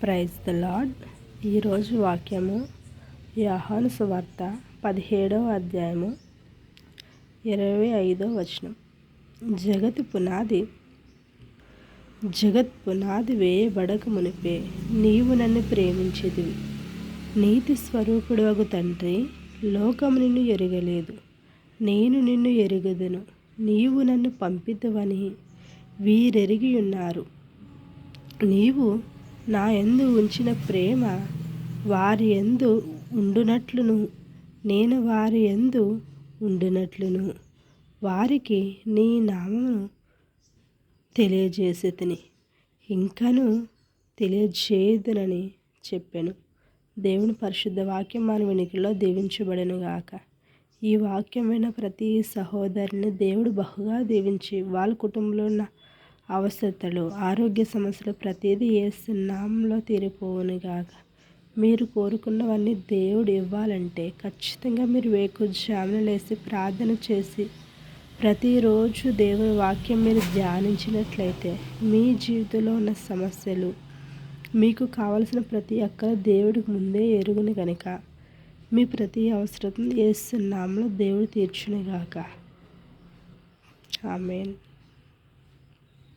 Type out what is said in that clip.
Praise the lord ఈరోజు వాక్యము యాహాను సువార్త పదిహేడవ అధ్యాయము ఇరవై ఐదవ వచనం. జగతి పునాది జగత్ పునాది వేయబడక మునిపే నీవు నన్ను ప్రేమించేదివి. నీతి స్వరూపుడు తండ్రి లోకము నిన్ను ఎరగలేదు. నేను నిన్ను ఎరుగుదును నీవు నన్ను పంపితవని వీరెరిగి ఉన్నారు. నీవు నా ఎందు ఉంచిన ప్రేమ వారి ఎందు ఉండునట్లును. నేను వారి ఎందు ఉండునట్లును. వారికి నీ నామమును తెలియజేసేతని. ఇంకను తెలియజేయదునని చెప్పాను. దేవుని పరిశుద్ధ వాక్యం మన వెనుకలో దీవించబడను గాక. ఈ వాక్యమైన ప్రతి సహోదరిని దేవుడు బహుగా దీవించి వాళ్ళ కుటుంబంలో ఉన్న అవసరతలు. ఆరోగ్య సమస్యలు ప్రతిదీ ఏసునామంలో తీరిపోవునుగాక మీరు కోరుకున్నవన్నీ దేవుడు ఇవ్వాలంటే ఖచ్చితంగా మీరు వేకుజామున లేసి ప్రార్థన చేసి ప్రతిరోజు దేవుని వాక్యం మీరు ధ్యానించినట్లయితే మీ జీవితంలో ఉన్న సమస్యలు మీకు కావలసిన ప్రతి ఒక్కరు దేవుడికి ముందే ఎరుగుని కనుక మీ ప్రతి అవసరం ఏస్తున్నాంలో దేవుడు తీర్చునిగాక ఆమెన్.